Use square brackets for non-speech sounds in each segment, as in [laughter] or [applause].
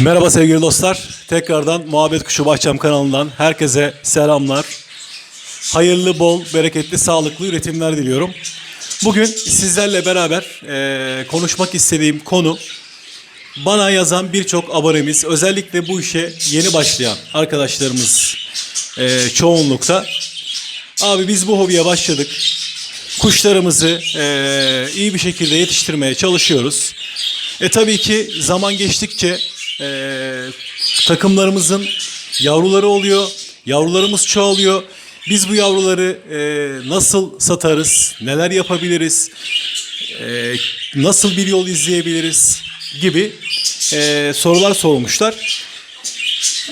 Merhaba sevgili dostlar. Tekrardan Muhabbet Kuşu Bahçem kanalından herkese selamlar. Hayırlı, bol, bereketli, sağlıklı üretimler diliyorum. Bugün sizlerle beraber eee, konuşmak istediğim konu bana yazan birçok abonemiz, özellikle bu işe yeni başlayan arkadaşlarımız eee, çoğunlukta. Abi biz bu hobiye başladık. Kuşlarımızı eee, iyi bir şekilde yetiştirmeye çalışıyoruz. E tabii ki zaman geçtikçe eee, takımlarımızın yavruları oluyor, yavrularımız çoğalıyor. Biz bu yavruları eee, nasıl satarız, neler yapabiliriz, eee, nasıl bir yol izleyebiliriz gibi eee, sorular sormuşlar.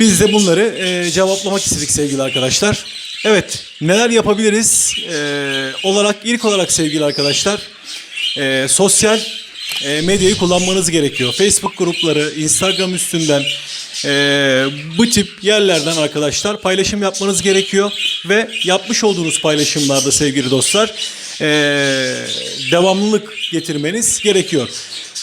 Biz de bunları e, cevaplamak istedik sevgili arkadaşlar. Evet, neler yapabiliriz e, olarak ilk olarak sevgili arkadaşlar e, sosyal e, medyayı kullanmanız gerekiyor. Facebook grupları, Instagram üstünden e, bu tip yerlerden arkadaşlar paylaşım yapmanız gerekiyor ve yapmış olduğunuz paylaşımlarda sevgili dostlar e, devamlılık getirmeniz gerekiyor.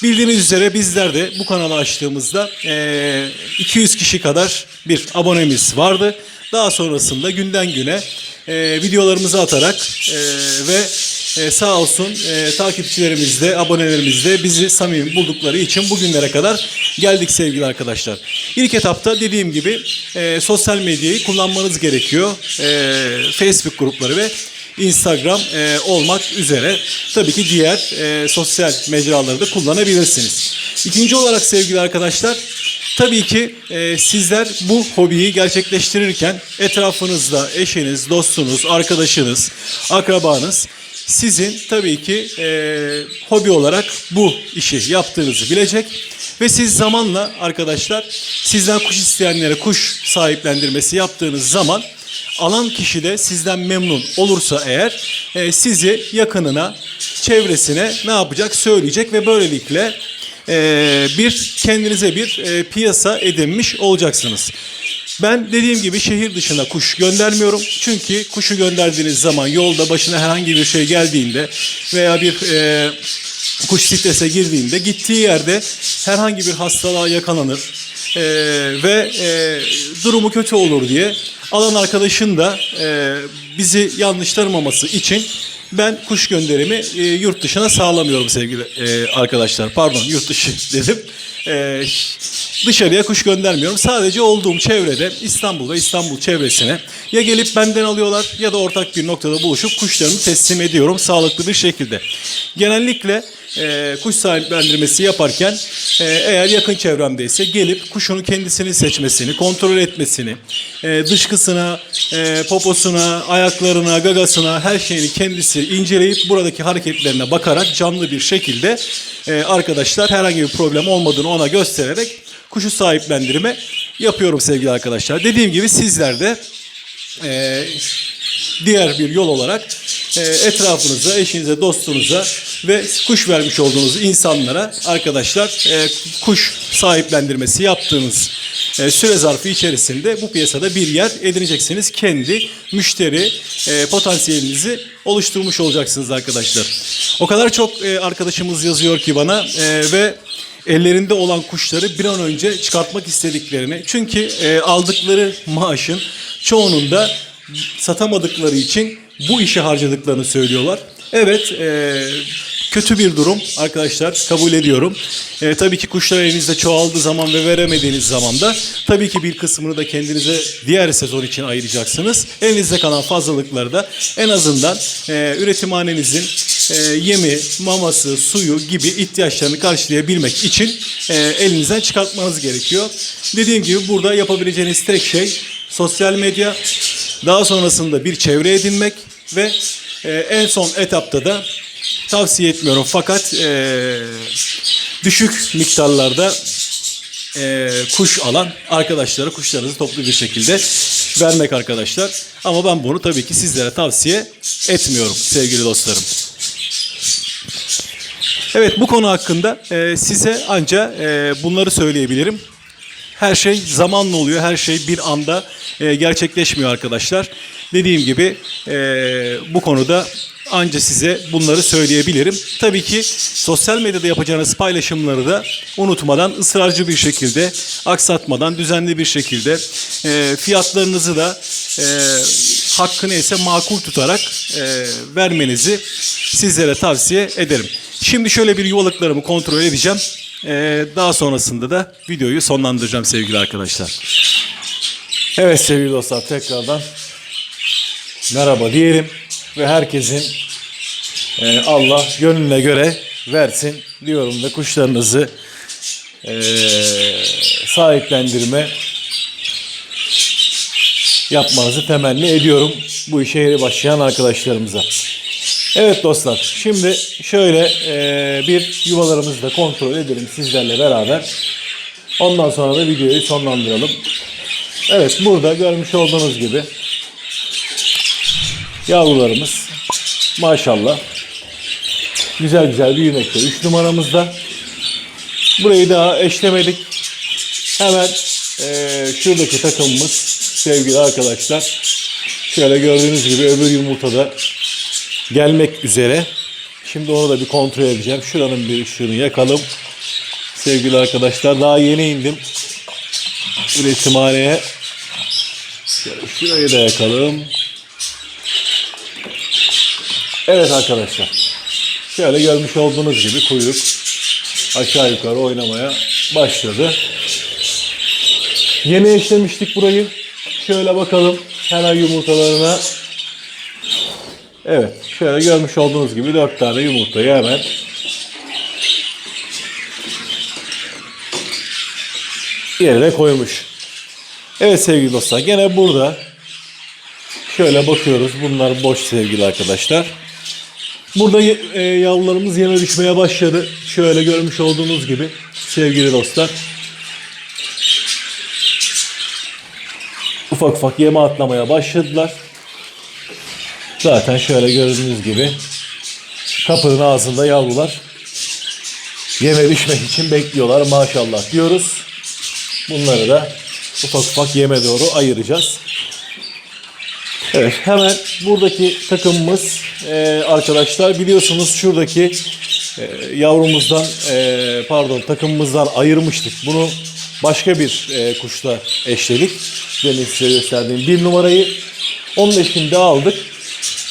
Bildiğiniz üzere bizler de bu kanalı açtığımızda eee, 200 kişi kadar bir abonemiz vardı. Daha sonrasında günden güne eee, videolarımızı atarak eee, ve eee, sağ olsun eee, takipçilerimiz de abonelerimiz de bizi samimi buldukları için bugünlere kadar geldik sevgili arkadaşlar. İlk etapta dediğim gibi eee, sosyal medyayı kullanmanız gerekiyor. Eee, Facebook grupları ve Instagram e, olmak üzere tabii ki diğer e, sosyal mecraları da kullanabilirsiniz. İkinci olarak sevgili arkadaşlar tabii ki e, sizler bu hobiyi gerçekleştirirken etrafınızda eşiniz, dostunuz, arkadaşınız, akrabanız sizin tabii ki e, hobi olarak bu işi yaptığınızı bilecek ve siz zamanla arkadaşlar sizden kuş isteyenlere kuş sahiplendirmesi yaptığınız zaman alan kişi de sizden memnun olursa eğer e, sizi yakınına, çevresine ne yapacak söyleyecek ve böylelikle e, bir kendinize bir e, piyasa edinmiş olacaksınız. Ben dediğim gibi şehir dışına kuş göndermiyorum. Çünkü kuşu gönderdiğiniz zaman yolda başına herhangi bir şey geldiğinde veya bir e, kuş strese girdiğinde gittiği yerde herhangi bir hastalığa yakalanır e, ve e, durumu kötü olur diye alan arkadaşın da e, bizi yanlış tanımaması için ben kuş gönderimi e, yurt dışına sağlamıyorum sevgili e, arkadaşlar. Pardon yurt dışı [laughs] dedim. E, dışarıya kuş göndermiyorum. Sadece olduğum çevrede İstanbul ve İstanbul çevresine ya gelip benden alıyorlar ya da ortak bir noktada buluşup kuşlarımı teslim ediyorum sağlıklı bir şekilde. Genellikle e, kuş sahiplendirmesi yaparken e, eğer yakın çevremdeyse gelip kuşunu kendisini seçmesini, kontrol etmesini, e, dışkısına, e, poposuna, ayaklarına, gagasına her şeyini kendisi inceleyip buradaki hareketlerine bakarak canlı bir şekilde e, arkadaşlar herhangi bir problem olmadığını ona göstererek kuşu sahiplendirme yapıyorum sevgili arkadaşlar. Dediğim gibi sizler de e, diğer bir yol olarak e, etrafınıza, eşinize, dostunuza ve kuş vermiş olduğunuz insanlara arkadaşlar e, kuş sahiplendirmesi yaptığınız e, süre zarfı içerisinde bu piyasada bir yer edineceksiniz. Kendi müşteri e, potansiyelinizi oluşturmuş olacaksınız arkadaşlar. O kadar çok e, arkadaşımız yazıyor ki bana e, ve ellerinde olan kuşları bir an önce çıkartmak istediklerini. Çünkü e, aldıkları maaşın çoğunun da satamadıkları için bu işe harcadıklarını söylüyorlar. Evet, e, kötü bir durum arkadaşlar kabul ediyorum. E, tabii ki kuşlar elinizde çoğaldığı zaman ve veremediğiniz zaman da tabii ki bir kısmını da kendinize diğer sezon için ayıracaksınız. Elinizde kalan fazlalıkları da en azından e, üretimhanenizin e, yemi, maması, suyu gibi ihtiyaçlarını karşılayabilmek için e, elinizden çıkartmanız gerekiyor. Dediğim gibi burada yapabileceğiniz tek şey sosyal medya, daha sonrasında bir çevre edinmek ve e, en son etapta da tavsiye etmiyorum fakat e, düşük miktarlarda e, kuş alan arkadaşlara kuşlarınızı toplu bir şekilde vermek arkadaşlar. Ama ben bunu tabii ki sizlere tavsiye etmiyorum sevgili dostlarım. Evet bu konu hakkında e, size anca e, bunları söyleyebilirim. Her şey zamanla oluyor. Her şey bir anda e, gerçekleşmiyor arkadaşlar. Dediğim gibi e, bu konuda anca size bunları söyleyebilirim. Tabii ki sosyal medyada yapacağınız paylaşımları da unutmadan ısrarcı bir şekilde, aksatmadan, düzenli bir şekilde e, fiyatlarınızı da e, hakkı neyse makul tutarak e, vermenizi sizlere tavsiye ederim. Şimdi şöyle bir yuvalıklarımı kontrol edeceğim. E, daha sonrasında da videoyu sonlandıracağım sevgili arkadaşlar. Evet sevgili dostlar tekrardan merhaba diyelim ve herkesin e, Allah gönlüne göre versin diyorum ve kuşlarınızı e, sahiplendirme yapmanızı temenni ediyorum bu işe yeni başlayan arkadaşlarımıza. Evet dostlar şimdi şöyle e, bir yuvalarımızı da kontrol edelim sizlerle beraber. Ondan sonra da videoyu sonlandıralım. Evet burada görmüş olduğunuz gibi yavrularımız maşallah güzel güzel büyümekte. 3 numaramızda. Burayı daha eşlemedik. Hemen eee, şuradaki takımımız sevgili arkadaşlar. Şöyle gördüğünüz gibi öbür yumurtada gelmek üzere. Şimdi onu da bir kontrol edeceğim. Şuranın bir ışığını yakalım. Sevgili arkadaşlar daha yeni indim. Üretimhaneye. Şurayı da yakalım. Evet arkadaşlar. Şöyle görmüş olduğunuz gibi kuyruk aşağı yukarı oynamaya başladı. Yeni eşlemiştik burayı. Şöyle bakalım hemen yumurtalarına. Evet şöyle görmüş olduğunuz gibi 4 tane yumurtayı hemen yerine koymuş. Evet sevgili dostlar gene burada şöyle bakıyoruz. Bunlar boş sevgili arkadaşlar. Burada e, yavrularımız yeme düşmeye başladı. Şöyle görmüş olduğunuz gibi sevgili dostlar. Ufak ufak yeme atlamaya başladılar. Zaten şöyle gördüğünüz gibi kapının ağzında yavrular yeme düşmek için bekliyorlar maşallah diyoruz. Bunları da ufak ufak yeme doğru ayıracağız. Evet hemen buradaki takımımız e, arkadaşlar biliyorsunuz şuradaki e, yavrumuzdan e, pardon takımımızdan ayırmıştık. Bunu başka bir e, kuşla eşledik. Demin size gösterdiğim bir numarayı. Onun eşini de aldık.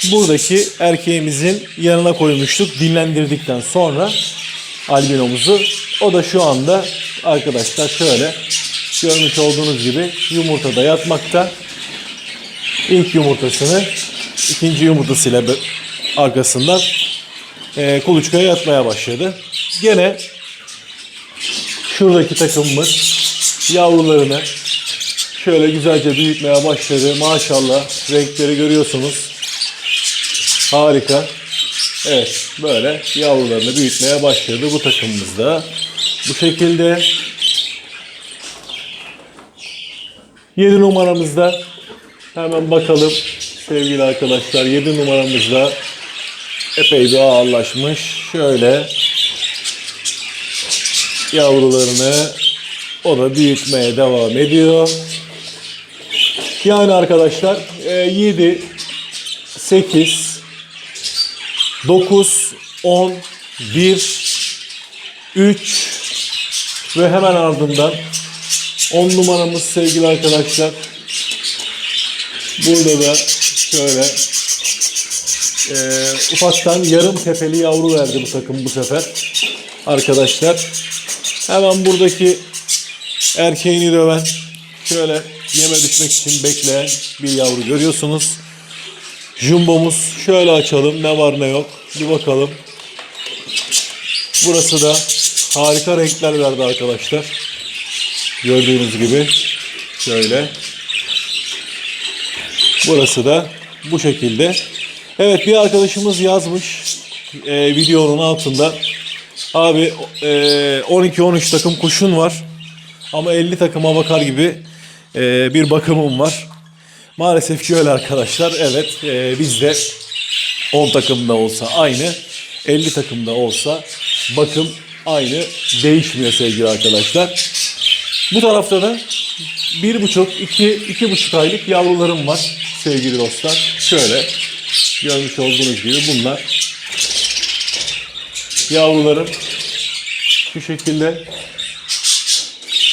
Buradaki erkeğimizin yanına koymuştuk dinlendirdikten sonra albinomuzu. O da şu anda arkadaşlar şöyle görmüş olduğunuz gibi yumurtada yatmakta. İlk yumurtasını ikinci yumurtasıyla arkasından e, kuluçkaya yatmaya başladı. Gene şuradaki takımımız yavrularını şöyle güzelce büyütmeye başladı. Maşallah renkleri görüyorsunuz. Harika. Evet böyle yavrularını büyütmeye başladı bu takımımızda. Bu şekilde 7 numaramızda hemen bakalım sevgili arkadaşlar 7 numaramızda epey bir ağırlaşmış. Şöyle yavrularını o da büyütmeye devam ediyor. Yani arkadaşlar e, 7, 8, 9, 10, 1, 3 ve hemen ardından 10 numaramız sevgili arkadaşlar. Burada da şöyle e, ufaktan yarım tepeli yavru verdi bu takım bu sefer. Arkadaşlar hemen buradaki erkeğini döven şöyle yeme düşmek için bekleyen bir yavru görüyorsunuz. Jumbomuz şöyle açalım ne var ne yok bir bakalım. Burası da harika renkler verdi arkadaşlar. Gördüğünüz gibi şöyle. Burası da bu şekilde. Evet bir arkadaşımız yazmış e, videonun altında. Abi e, 12-13 takım kuşun var. Ama 50 takıma bakar gibi e, bir bakımım var. Maalesef ki öyle arkadaşlar. Evet e, bizde 10 takımda olsa aynı. 50 takımda olsa bakım aynı. Değişmiyor sevgili arkadaşlar. Bu tarafta da bir buçuk, iki, iki buçuk aylık yavrularım var sevgili dostlar. Şöyle Görmüş olduğunuz gibi bunlar yavruların şu şekilde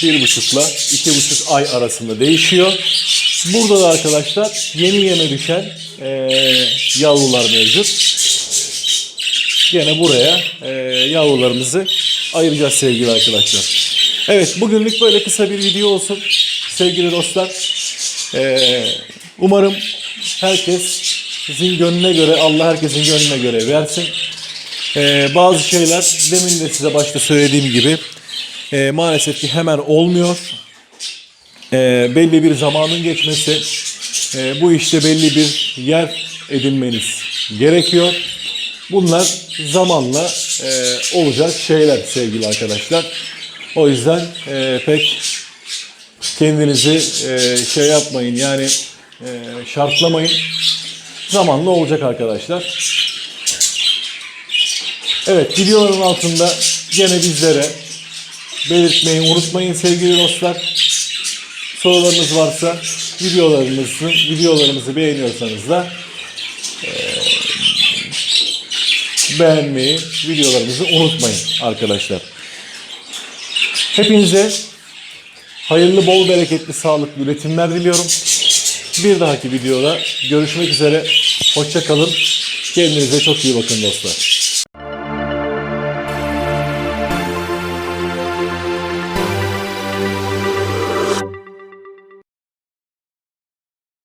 bir buçukla iki buçuk ay arasında değişiyor. Burada da arkadaşlar yeni yeme düşen eee, yavrular mevcut. Gene buraya eee, yavrularımızı ayıracağız sevgili arkadaşlar. Evet bugünlük böyle kısa bir video olsun sevgili dostlar. Eee, umarım herkes sizin gönlüne göre Allah herkesin gönlüne göre versin. Ee, bazı şeyler demin de size başta söylediğim gibi e, maalesef ki hemen olmuyor. Ee, belli bir zamanın geçmesi, e, bu işte belli bir yer edinmeniz gerekiyor. Bunlar zamanla e, olacak şeyler sevgili arkadaşlar. O yüzden e, pek kendinizi e, şey yapmayın yani e, şartlamayın. Zamanla olacak arkadaşlar. Evet videoların altında gene bizlere belirtmeyi unutmayın sevgili dostlar. Sorularınız varsa videolarımızı videolarımızı beğeniyorsanız da eee, beğenmeyi, videolarımızı unutmayın arkadaşlar. Hepinize hayırlı, bol, bereketli, sağlıklı üretimler diliyorum. Bir dahaki videoda görüşmek üzere. Hoşça kalın. Kendinize çok iyi bakın dostlar.